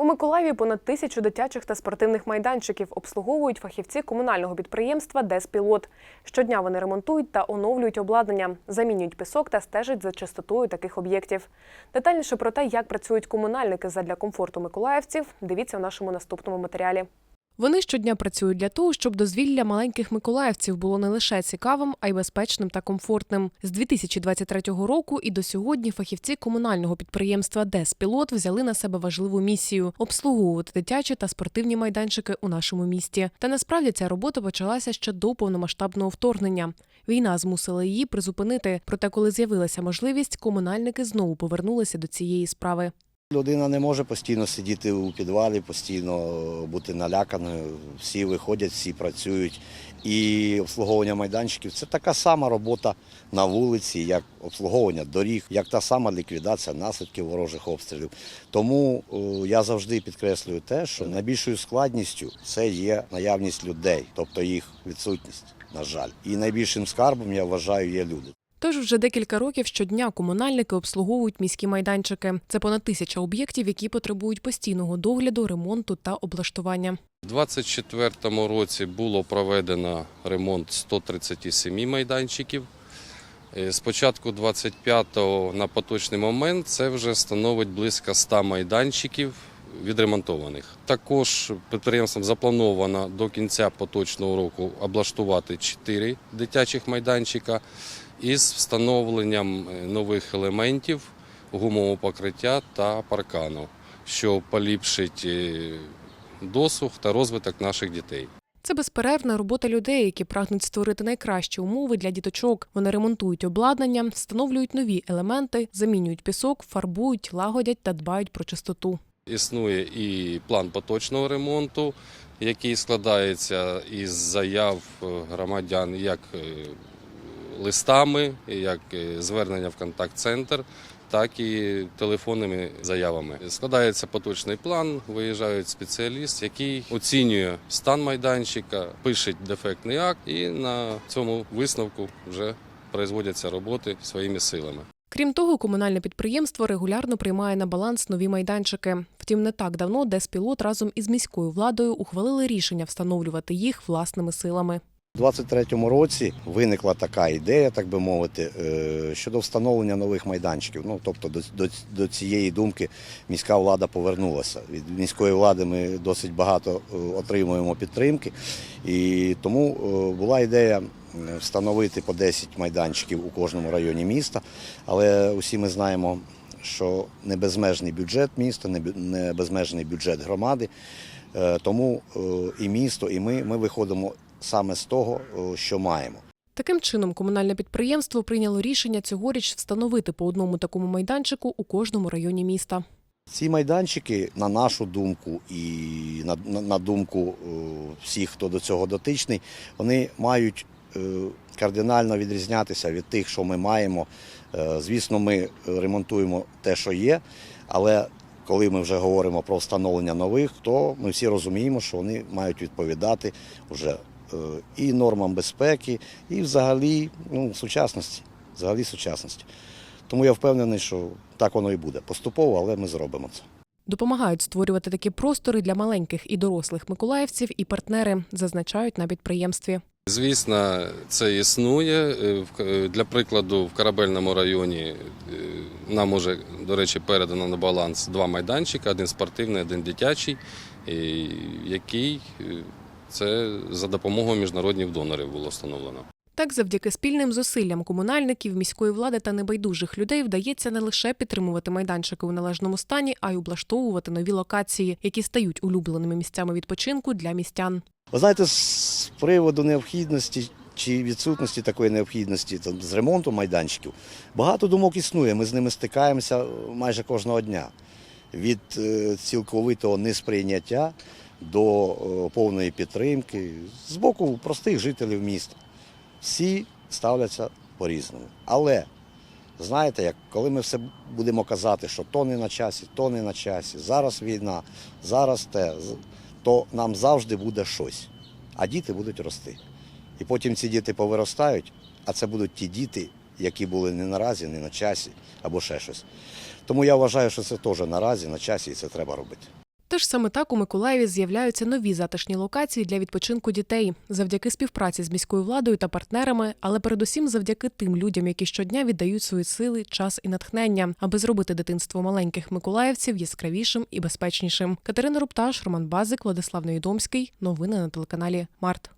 У Миколаєві понад тисячу дитячих та спортивних майданчиків обслуговують фахівці комунального підприємства Деспілот. Щодня вони ремонтують та оновлюють обладнання, замінюють пісок та стежать за чистотою таких об'єктів. Детальніше про те, як працюють комунальники задля комфорту миколаївців, дивіться в нашому наступному матеріалі. Вони щодня працюють для того, щоб дозвілля маленьких миколаївців було не лише цікавим, а й безпечним та комфортним. З 2023 року і до сьогодні фахівці комунального підприємства Деспілот взяли на себе важливу місію обслуговувати дитячі та спортивні майданчики у нашому місті. Та насправді ця робота почалася ще до повномасштабного вторгнення. Війна змусила її призупинити. Проте, коли з'явилася можливість, комунальники знову повернулися до цієї справи. Людина не може постійно сидіти у підвалі, постійно бути наляканою. Всі виходять, всі працюють. І обслуговування майданчиків це така сама робота на вулиці, як обслуговування доріг, як та сама ліквідація наслідків ворожих обстрілів. Тому е, я завжди підкреслюю те, що найбільшою складністю це є наявність людей, тобто їх відсутність, на жаль. І найбільшим скарбом я вважаю є люди. Тож вже декілька років щодня комунальники обслуговують міські майданчики. Це понад тисяча об'єктів, які потребують постійного догляду, ремонту та облаштування. У 2024 році було проведено ремонт 137 майданчиків. Е, З початку 25-го на поточний момент це вже становить близько 100 майданчиків відремонтованих. Також підприємством заплановано до кінця поточного року облаштувати 4 дитячих майданчика із встановленням е, нових елементів гумового покриття та паркану, що поліпшить е, досуг та розвиток наших дітей. Це безперервна робота людей, які прагнуть створити найкращі умови для діточок. Вони ремонтують обладнання, встановлюють нові елементи, замінюють пісок, фарбують, лагодять та дбають про чистоту. Існує і план поточного ремонту, який складається із заяв е, громадян як листами, як звернення в контакт-центр, так і телефонними заявами. Складається поточний план, виїжджають спеціаліст, який оцінює стан майданчика, пише дефектний акт, і на цьому висновку вже производяться роботи своїми силами. Крім того, комунальне підприємство регулярно приймає на баланс нові майданчики. Втім, не так давно Деспілот разом із міською владою ухвалили рішення встановлювати їх власними силами. У 23-му році виникла така ідея, так би мовити, е, щодо встановлення нових майданчиків. Ну тобто до, до, до цієї думки міська влада повернулася. Від міської влади ми досить багато е, отримуємо підтримки, і тому е, була ідея встановити по 10 майданчиків у кожному районі міста. Але усі ми знаємо, що не безмежний бюджет міста, не безмежний бюджет громади. Тому і місто, і ми, ми виходимо саме з того, е, що маємо. Таким чином, комунальне підприємство прийняло рішення цьогоріч встановити по одному такому майданчику у кожному районі міста. Ці майданчики, на нашу думку, і на, на, на думку е, всіх, хто до цього дотичний, вони мають е, кардинально відрізнятися від тих, що ми маємо. Звісно, ми ремонтуємо те, що є, але коли ми вже говоримо про встановлення нових, то ми всі розуміємо, що вони мають відповідати вже і нормам безпеки, і взагалі ну, сучасності. Взагалі сучасності. Тому я впевнений, що так воно і буде. Поступово, але ми зробимо це. Допомагають створювати такі простори для маленьких і дорослих миколаївців і партнери, зазначають на підприємстві. Звісно, це існує. Е, е, Для прикладу, в корабельному районі е, нам уже, до речі, передано на баланс два майданчики: один спортивний, один дитячий, який е, це за допомогою міжнародних донорів було встановлено. Так, завдяки спільним зусиллям комунальників, міської влади та небайдужих людей вдається не лише підтримувати майданчики у належному стані, а й облаштовувати нові локації, які стають улюбленими місцями відпочинку для містян. Ви знаєте, з приводу необхідності чи відсутності такої необхідності там, з ремонту майданчиків, багато думок існує. Ми з ними стикаємося майже кожного дня. Від е, цілковитого несприйняття до е, повної підтримки з боку простих жителів міста. Всі ставляться по-різному. Але знаєте, як коли ми все будемо казати, що то не на часі, то не на часі, зараз війна, зараз те, то нам завжди буде щось. А діти будуть рости. І потім ці діти повиростають, а це будуть ті діти, які були не наразі, не на часі або ще щось. Тому я вважаю, що це теж наразі, на часі, і це треба робити. Тож саме так у Миколаєві з'являються нові затишні локації для відпочинку дітей завдяки співпраці з міською владою та партнерами, але передусім завдяки тим людям, які щодня віддають свої сили, час і натхнення, аби зробити дитинство маленьких миколаївців яскравішим і безпечнішим. Катерина Рупташ, Роман Базик, Владислав Невідомський. Новини на телеканалі Март.